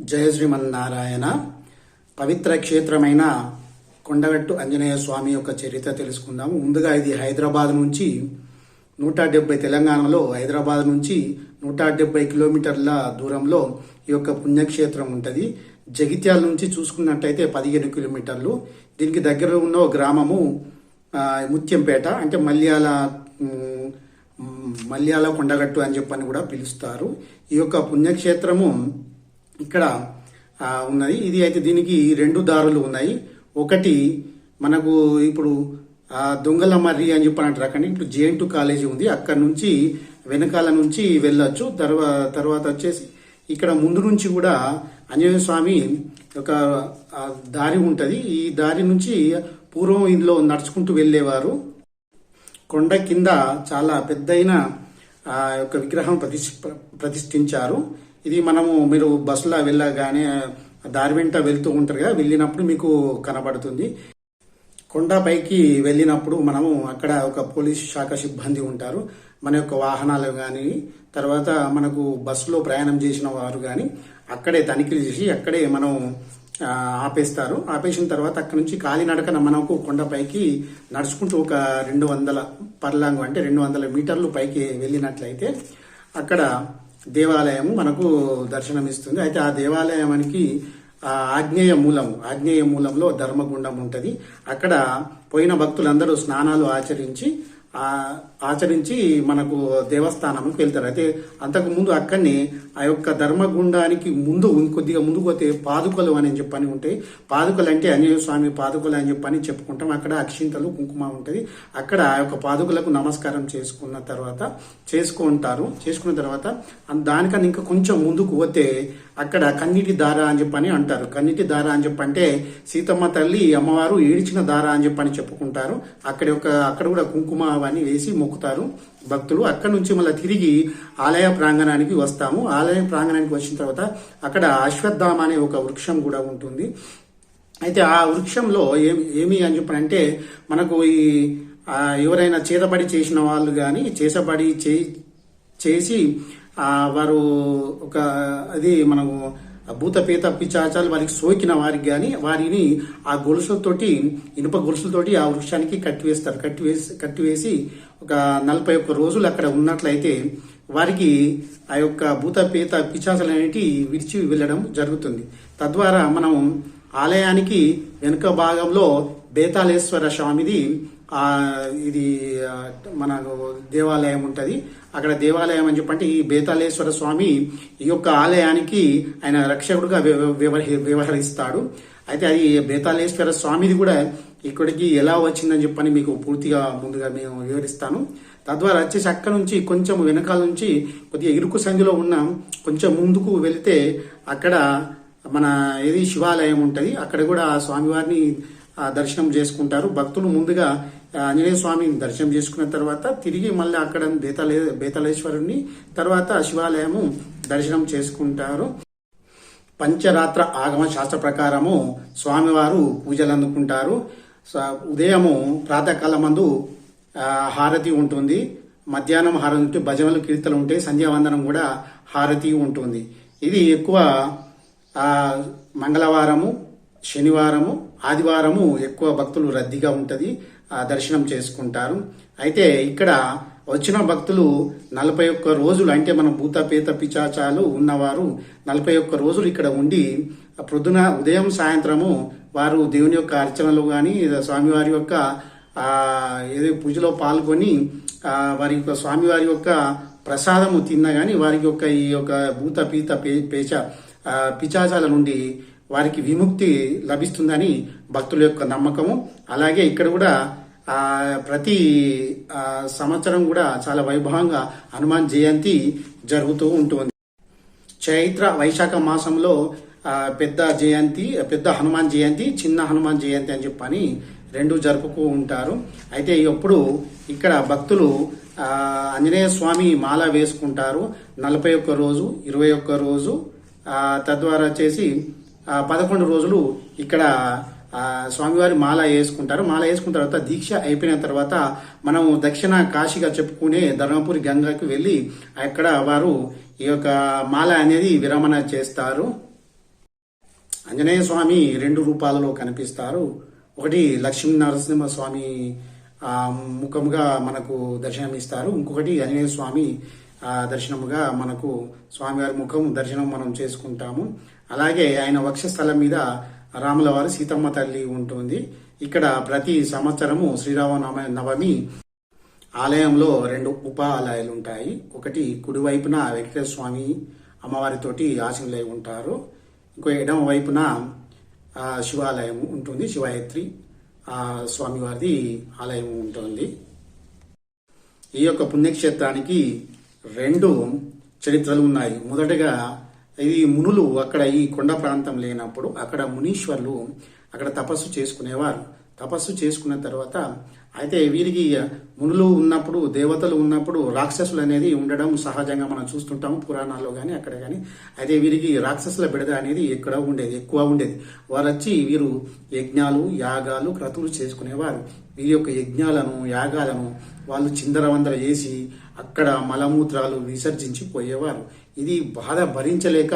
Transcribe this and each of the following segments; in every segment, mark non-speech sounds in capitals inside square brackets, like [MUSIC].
జయ శ్రీమన్నారాయణ. పవిత్ర క్షేత్రమైన కొండగట్టు ఆంజనేయ స్వామి యొక్క చరిత్ర తెలుసుకుందాము. ముందుగా ఇది హైదరాబాద్ నుంచి నూట డెబ్బై తెలంగాణలో హైదరాబాద్ నుంచి నూట డెబ్బై కిలోమీటర్ల దూరంలో ఈ యొక్క పుణ్యక్షేత్రం ఉంటుంది. జగిత్యాల నుంచి చూసుకున్నట్టయితే పదిహేను కిలోమీటర్లు. దీనికి దగ్గరలో ఉన్న గ్రామము ముత్యంపేట అంటే మల్యాల మల్యాల కొండగట్టు అని చెప్పని కూడా పిలుస్తారు. ఈ యొక్క పుణ్యక్షేత్రము ఇక్కడ ఉన్నది. ఇది అయితే దీనికి రెండు దారులు ఉన్నాయి. ఒకటి మనకు ఇప్పుడు దొంగల మర్రి అని చెప్పని అంటారు అక్కడ ఇప్పుడు జేఎన్ కాలేజీ ఉంది. అక్కడ నుంచి వెనకాల నుంచి వెళ్ళొచ్చు. తర్వా తర్వాత వచ్చేసి ఇక్కడ ముందు నుంచి కూడా ఆంజనేయ స్వామి ఒక దారి ఉంటుంది. ఈ దారి నుంచి పూర్వం ఇందులో నడుచుకుంటూ వెళ్ళేవారు. కొండ కింద చాలా పెద్దయిన ఒక యొక్క విగ్రహం ప్రతిష్ ప్రతిష్ఠించారు. ఇది మనము మీరు బస్సులో వెళ్ళగానే దారి వెంట వెళ్తూ ఉంటారు కదా వెళ్ళినప్పుడు మీకు కనబడుతుంది. కొండపైకి వెళ్ళినప్పుడు మనము అక్కడ ఒక పోలీస్ శాఖ సిబ్బంది ఉంటారు. మన యొక్క వాహనాలు కానీ తర్వాత మనకు బస్సులో ప్రయాణం చేసిన వారు కానీ అక్కడే తనిఖీలు చేసి అక్కడే మనం ఆపేస్తారు. ఆపేసిన తర్వాత అక్కడ నుంచి కాలినడకన మనకు కొండపైకి నడుచుకుంటూ ఒక రెండు వందల పర్లాంగు అంటే రెండు వందల మీటర్లు పైకి వెళ్ళినట్లయితే అక్కడ దేవాలయం మనకు దర్శనమిస్తుంది. అయితే ఆ దేవాలయానికి ఆగ్నేయ మూలం ఆగ్నేయ మూలంలో ధర్మగుండం ఉంటుంది. అక్కడ పోయిన భక్తులందరూ స్నానాలు ఆచరించి ఆచరించి మనకు దేవస్థానంకి వెళ్తారు. అయితే అంతకుముందు అక్కడిని ఆ యొక్క ధర్మగుండానికి ముందు ఇంకొద్దిగా ముందు పోతే పాదుకలు అని చెప్పని ఉంటాయి పాదుకలు అంటే ఆంజనేయ స్వామి పాదుకలు అని చెప్పని చెప్పుకుంటాం. అక్కడ అక్షింతలు కుంకుమ ఉంటుంది. అక్కడ ఆ యొక్క పాదుకలకు నమస్కారం చేసుకున్న తర్వాత చేసుకుంటారు. చేసుకున్న తర్వాత దానికన్నా ఇంకా కొంచెం ముందుకు పోతే అక్కడ కన్నీటి దార అని చెప్పని అంటారు. కన్నీటి దార అని చెప్పంటే సీతమ్మ తల్లి అమ్మవారు ఏడిచిన దార అని చెప్పని చెప్పుకుంటారు. అక్కడ ఒక అక్కడ కూడా కుంకుమ అవన్నీ వేసి మొక్కుతారు. భక్తులు అక్కడ నుంచి మళ్ళీ తిరిగి ఆలయ ప్రాంగణానికి వస్తాము. ఆలయ ప్రాంగణానికి వచ్చిన తర్వాత అక్కడ అశ్వత్థామ అనే ఒక వృక్షం కూడా ఉంటుంది. అయితే ఆ వృక్షంలో ఏమి ఏమి అని చెప్పనంటే మనకు ఈ ఎవరైనా చేతబడి చేసిన వాళ్ళు కానీ చేసబడి చేసి వారు ఒక అది మనము భూతపేత పిచాచాలు వారికి సోకిన వారికి కానీ వారిని ఆ గొలుసులతోటి ఇనుప గొలుసులతోటి ఆ వృక్షానికి కట్టివేస్తారు. కట్టివేసి కట్టివేసి ఒక నలభై ఒక్క రోజులు అక్కడ ఉన్నట్లయితే వారికి ఆ యొక్క భూతపేత పిచాచాలు అనేటివి విడిచి వెళ్ళడం జరుగుతుంది. తద్వారా మనం ఆలయానికి వెనుక భాగంలో బేతాళేశ్వర స్వామిది ఇది మన దేవాలయం ఉంటుంది. అక్కడ దేవాలయం అని చెప్పంటే ఈ బేతాళేశ్వర స్వామి ఈ యొక్క ఆలయానికి ఆయన రక్షకుడుగా వ్యవ- వ్యవహరిస్తాడు. అయితే అది బేతాళేశ్వర స్వామిది కూడా ఇక్కడికి ఎలా వచ్చిందని చెప్పని మీకు పూర్తిగా ముందుగా మేము వివరిస్తాను. తద్వారా వచ్చేసి అక్కడ నుంచి కొంచెం వెనకాల నుంచి కొద్దిగా ఇరుకు సంధిలో ఉన్న కొంచెం ముందుకు వెళితే అక్కడ మన ఏది శివాలయం ఉంటుంది అక్కడ కూడా ఆ స్వామివారిని దర్శనం చేసుకుంటారు. భక్తులు ముందుగా ఆంజనేయ స్వామిని దర్శనం చేసుకున్న తర్వాత తిరిగి మళ్ళీ అక్కడ బేతలే బేతాళేశ్వరుని తర్వాత శివాలయము దర్శనం చేసుకుంటారు. పంచరాత్ర ఆగమ శాస్త్ర ప్రకారము స్వామివారు పూజలు అందుకుంటారు. ఉదయము ప్రాతకాల మందు హారతి ఉంటుంది. మధ్యాహ్నం హారతి ఉంటే భజనలు కీర్తనలు ఉంటాయి. సంధ్యావందనం కూడా హారతి ఉంటుంది. ఇది ఎక్కువ మంగళవారము శనివారము ఆదివారము ఎక్కువ భక్తులు రద్దీగా ఉంటుంది. దర్శనం చేసుకుంటారు. అయితే ఇక్కడ వచ్చిన భక్తులు నలభై ఒక్క రోజులు అంటే మన భూతపేత పిచాచాలు ఉన్నవారు నలభై ఒక్క రోజులు ఇక్కడ ఉండి ప్రొద్దున ఉదయం సాయంత్రము వారు దేవుని యొక్క అర్చనలు కానీ స్వామివారి యొక్క ఏదో పూజలో పాల్గొని వారి యొక్క స్వామివారి యొక్క ప్రసాదము తిన్నా కానీ వారికి యొక్క ఈ యొక్క భూత పీత పే- పేచ పిచాచాల నుండి వారికి విముక్తి లభిస్తుందని భక్తుల యొక్క నమ్మకము. అలాగే ఇక్కడ కూడా ప్రతి సంవత్సరం కూడా చాలా వైభవంగా హనుమాన్ జయంతి జరుగుతూ ఉంటుంది. చైత్ర వైశాఖ మాసంలో పెద్ద జయంతి పెద్ద హనుమాన్ జయంతి చిన్న హనుమాన్ జయంతి అని చెప్పని రెండు జరుపుతూ ఉంటారు. అయితే ఎప్పుడు ఇక్కడ భక్తులు ఆంజనేయ స్వామి మాల వేసుకుంటారు. నలభై ఒక్క రోజు ఇరవై ఒక్క రోజు తద్వారా వచ్చేసి పదకొండు రోజులు ఇక్కడ స్వామివారి మాల వేసుకుంటారు. మాల వేసుకున్న తర్వాత దీక్ష అయిపోయిన తర్వాత మనం దక్షిణ కాశీగా చెప్పుకునే ధర్మపురి గంగకి వెళ్ళి అక్కడ వారు ఈ యొక్క మాల అనేది విరమణ చేస్తారు. ఆంజనేయ స్వామి రెండు రూపాలలో కనిపిస్తారు. ఒకటి లక్ష్మీ నరసింహ స్వామి ముఖముగా మనకు దర్శనమిస్తారు. ఇంకొకటి ఆంజనేయ స్వామి దర్శనముగా మనకు స్వామివారి ముఖం దర్శనం మనం చేసుకుంటాము. అలాగే ఆయన వక్షస్థలం మీద రాములవారి సీతమ్మ తల్లి ఉంటుంది. ఇక్కడ ప్రతి సంవత్సరము శ్రీరామనవ నవమి ఆలయంలో రెండు ఉప ఆలయాలు ఉంటాయి. ఒకటి కుడివైపున వెంకటేశ్వర స్వామి అమ్మవారితోటి ఆశీనులై ఉంటారు. ఇంకో ఎడమ వైపున శివాలయం ఉంటుంది. శివాయత్రి స్వామివారిది ఆలయం ఉంటుంది. ఈ యొక్క పుణ్యక్షేత్రానికి రెండు చరిత్రలు ఉన్నాయి మొదటగా ఇది మునులు అక్కడ ఈ కొండ ప్రాంతం లేనప్పుడు అక్కడ మునీశ్వర్లు అక్కడ తపస్సు చేసుకునేవారు. తపస్సు చేసుకున్న తర్వాత అయితే వీరికి మునులు ఉన్నప్పుడు దేవతలు ఉన్నప్పుడు రాక్షసులు అనేది ఉండడం సహజంగా మనం చూస్తుంటాము పురాణాల్లో కానీ అక్కడ కానీ అయితే వీరికి రాక్షసుల బిడద అనేది ఎక్కడ ఉండేది ఎక్కువ ఉండేది. వారు వచ్చి వీరు యజ్ఞాలు యాగాలు క్రతువులు చేసుకునేవారు. వీరి యొక్క యజ్ఞాలను యాగాలను వాళ్ళు చిందరవందర చేసి అక్కడ మలమూత్రాలు విసర్జించి పోయేవారు ఇది బాధ భరించలేక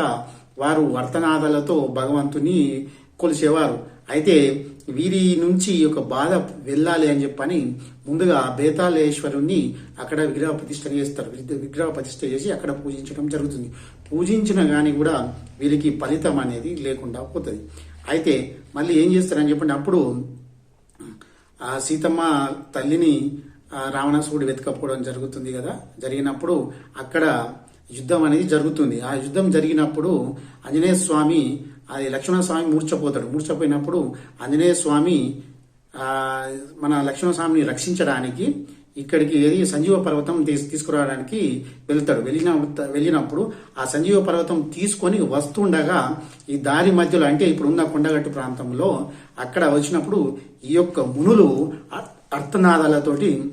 వారు వర్తనాదాలతో భగవంతుని కొలిచేవారు. అయితే వీరి నుంచి ఒక బాధ వెళ్ళాలి అని చెప్పని ముందుగా బేతాళేశ్వరుణ్ణి అక్కడ విగ్రహ ప్రతిష్ఠ చేస్తారు. విగ్రహ ప్రతిష్ఠ చేసి అక్కడ పూజించడం జరుగుతుంది. పూజించిన కానీ కూడా వీరికి ఫలితం అనేది లేకుండా పోతుంది. అయితే మళ్ళీ ఏం చేస్తారని చెప్పండి. అప్పుడు ఆ సీతమ్మ తల్లిని రావణాసుడు వెతుకపోవడం వెతకపోవడం జరుగుతుంది కదా. జరిగినప్పుడు అక్కడ యుద్ధం అనేది జరుగుతుంది. ఆ యుద్ధం జరిగినప్పుడు ఆంజనేయ స్వామి అది లక్ష్మణ స్వామి మూర్చపోతాడు మూర్చపోయినప్పుడు ఆంజనేయ స్వామి మన లక్ష్మణ స్వామిని రక్షించడానికి ఇక్కడికి ఏది సంజీవ పర్వతం తీసు తీసుకురావడానికి వెళ్తాడు. వెళ్ళిన వెళ్ళినప్పుడు ఆ సంజీవ పర్వతం తీసుకొని వస్తుండగా ఈ దారి మధ్యలో అంటే ఇప్పుడున్న కొండగట్టు ప్రాంతంలో అక్కడ వచ్చినప్పుడు ఈ యొక్క మునులు అర్థనాదాలతోటి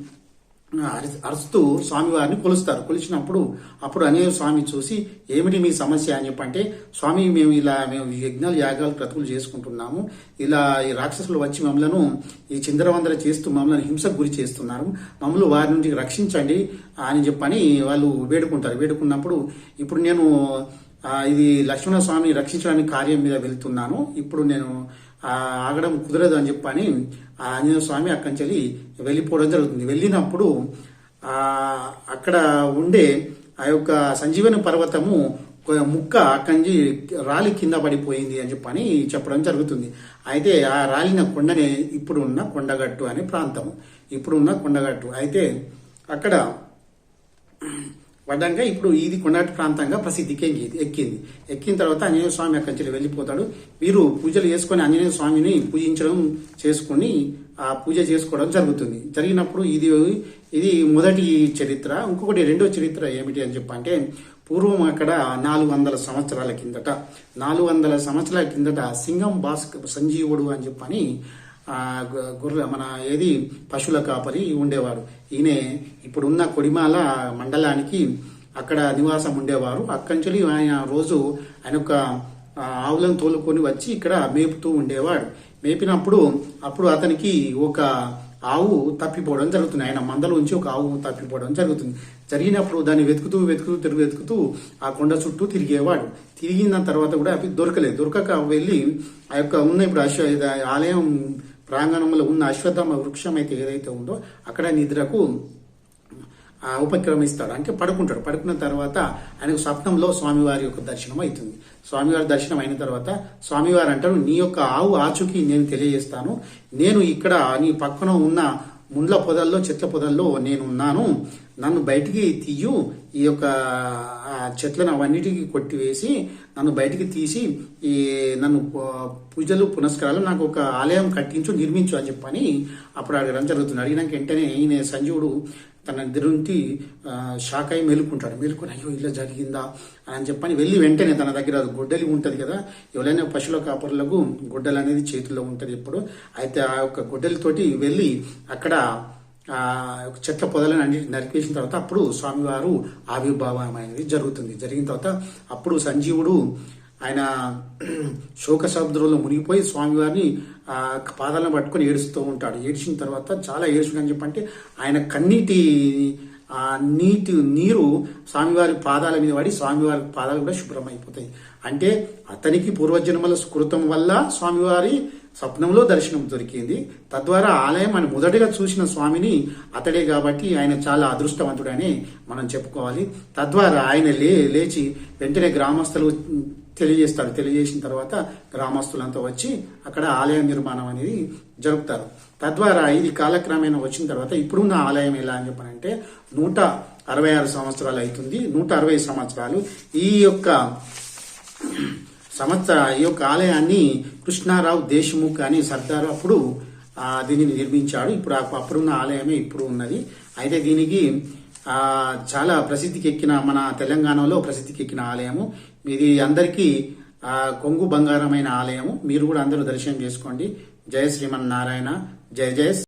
అరి- అరుస్తూ స్వామివారిని కొలుస్తారు. కొలిచినప్పుడు అప్పుడు అనేక స్వామి చూసి ఏమిటి మీ సమస్య? అని చెప్పంటే స్వామి మేము ఇలా మేము యజ్ఞాలు యాగాలు క్రతువులు చేసుకుంటున్నాము. ఇలా ఈ రాక్షసులు వచ్చి మమ్మలను ఈ చిందరవందర చేస్తూ మమ్మల్ని హింసకు గురి చేస్తున్నారు. మమ్మల్ని వారి నుండి రక్షించండి అని చెప్పని వాళ్ళు వేడుకుంటారు. వేడుకున్నప్పుడు ఇప్పుడు నేను ఇది లక్ష్మణ స్వామిని రక్షించడానికి కార్యం మీద వెళ్తున్నాను. ఇప్పుడు నేను ఆగడం కుదరదు అని చెప్పని ఆ ఆంజనేయ స్వామి అక్కడి నుంచి వెళ్ళి వెళ్ళిపోవడం జరుగుతుంది. వెళ్ళినప్పుడు అక్కడ ఉండే ఆ యొక్క సంజీవని పర్వతము ముక్క అక్కడి నుంచి రాలి కింద పడిపోయింది అని చెప్పని చెప్పడం జరుగుతుంది. అయితే ఆ రాలిన కొండనే ఇప్పుడు ఉన్న కొండగట్టు అనే ప్రాంతం. ఇప్పుడు ఉన్న కొండగట్టు. అయితే అక్కడ వడ్డంగా ఇప్పుడు ఇది కొండగట్టు ప్రాంతంగా ప్రసిద్ధికి ఎక్కింది ఎక్కింది. ఎక్కిన తర్వాత ఆంజనేయ స్వామి అక్కడి నుంచి వెళ్ళిపోతాడు. వీరు పూజలు చేసుకొని ఆంజనేయ స్వామిని పూజించడం చేసుకొని ఆ పూజ చేసుకోవడం జరుగుతుంది. జరిగినప్పుడు ఇది ఇది మొదటి చరిత్ర. ఇంకొకటి రెండో చరిత్ర ఏమిటి అని చెప్పంటే పూర్వం అక్కడ నాలుగు వందల సంవత్సరాల కిందట నాలుగు వందల సంవత్సరాల కిందట సింగం భాస్క సంజీవుడు అని చెప్పని గుర్ర మన ఏది పశువుల కాపరి ఉండేవారు ఈయన ఇప్పుడున్న కొడిమాల మండలానికి అక్కడ నివాసం ఉండేవారు. అక్కడి నుంచి ఆయన రోజు ఆయన ఒక ఆవులను తోలుకొని వచ్చి ఇక్కడ మేపుతూ ఉండేవాడు. మేపినప్పుడు అప్పుడు అతనికి ఒక ఆవు తప్పిపోవడం జరుగుతుంది. ఆయన మందలోంచి ఒక ఆవు తప్పిపోవడం జరుగుతుంది. జరిగినప్పుడు దాన్ని వెతుకుతూ వెతుకుతూ తిరుగు వెతుకుతూ ఆ కొండ చుట్టూ తిరిగేవాడు. తిరిగిన తర్వాత కూడా అవి దొరకలేదు. దొరకక వెళ్ళి ఆ యొక్క ఉన్న ఇప్పుడు అశ్వ ఆలయం ప్రాంగణంలో ఉన్న అశ్వత్థామ వృక్షం అయితే ఏదైతే ఉందో అక్కడ నిద్రకు ఉపక్రమిస్తాడు. అంటే పడుకుంటాడు. పడుకున్న తర్వాత ఆయనకు స్వప్నంలో స్వామివారి యొక్క దర్శనం అవుతుంది. స్వామివారి దర్శనం అయిన తర్వాత స్వామివారు అంటారు నీ యొక్క ఆవు ఆచుకి నేను తెలియజేస్తాను. నేను ఇక్కడ నీ పక్కన ఉన్న ముండ్ల పొదల్లో చెట్ల పొదల్లో నేను ఉన్నాను నన్ను బయటికి తీయు. ఈ యొక్క చెట్లను అవన్నిటికీ కొట్టివేసి నన్ను బయటికి తీసి ఈ నన్ను పూజలు పునస్కారాలు నాకు ఒక ఆలయం కట్టించు నిర్మించు అని చెప్పని అప్పుడు అడగడం జరుగుతుంది. అడిగినాక వెంటనే ఈయన సంజీవుడు తన నిద్ర షాక్ అయి మేలుకుంటాడు. మేలుకొని అయ్యో ఇలా జరిగిందా? అని చెప్పని వెళ్ళి వెంటనే తన దగ్గర గొడ్డలి ఉంటుంది కదా ఎవరైనా పశువుల కాపరులకు గొడ్డలు అనేది చేతిలో ఉంటుంది ఎప్పుడు. అయితే ఆ యొక్క గొడ్డలితోటి వెళ్ళి అక్కడ చెట్ల పొదలను అన్నిటి నరికేసిన తర్వాత అప్పుడు స్వామివారు ఆవిర్భావం అనేది జరుగుతుంది. జరిగిన తర్వాత అప్పుడు సంజీవుడు ఆయన [CLEARS THROAT] శోక సముద్రంలో మునిగిపోయి స్వామివారిని పాదాలను పట్టుకొని ఏడుస్తూ ఉంటాడు. ఏడ్చిన తర్వాత చాలా ఏడుచుడు అని చెప్పంటే ఆయన కన్నీటి ఆ నీటి నీరు స్వామివారి పాదాల మీద పడి స్వామివారి పాదాలు కూడా శుభ్రం అయిపోతాయి అంటే అతనికి పూర్వజన్మల స్కృతం వల్ల స్వామివారి స్వప్నంలో దర్శనం దొరికింది. తద్వారా ఆలయం అని మొదటగా చూసిన స్వామిని అతడే కాబట్టి ఆయన చాలా అదృష్టవంతుడని మనం చెప్పుకోవాలి. తద్వారా ఆయన లే లేచి వెంటనే గ్రామస్తులు తెలియజేస్తాడు తెలియజేసిన తర్వాత గ్రామస్తులంతా వచ్చి అక్కడ ఆలయ నిర్మాణం అనేది జరుపుతారు. తద్వారా ఇది కాలక్రమేణా వచ్చిన తర్వాత ఇప్పుడున్న ఆలయం ఎలా అని చెప్పనంటే నూట అరవై ఆరు సంవత్సరాలు అవుతుంది. నూట అరవై సంవత్సరాలు ఈ యొక్క సంవత్సర ఈ యొక్క ఆలయాన్ని కృష్ణారావు దేశ్ముఖ్ అని సర్దార్ అప్పుడు దీనిని నిర్మించాడు. ఇప్పుడు అప్పుడున్న ఆలయమే ఇప్పుడు ఉన్నది. అయితే దీనికి చాలా ప్రసిద్ధికి ఎక్కిన మన తెలంగాణలో ప్రసిద్ధికి ఎక్కిన ఆలయము ఇది అందరికీ ఆ, కొంగు బంగారమైన ఆలయము. మీరు కూడా అందరూ దర్శనం చేసుకోండి. జయ శ్రీమన్నారాయణ. జయ జయ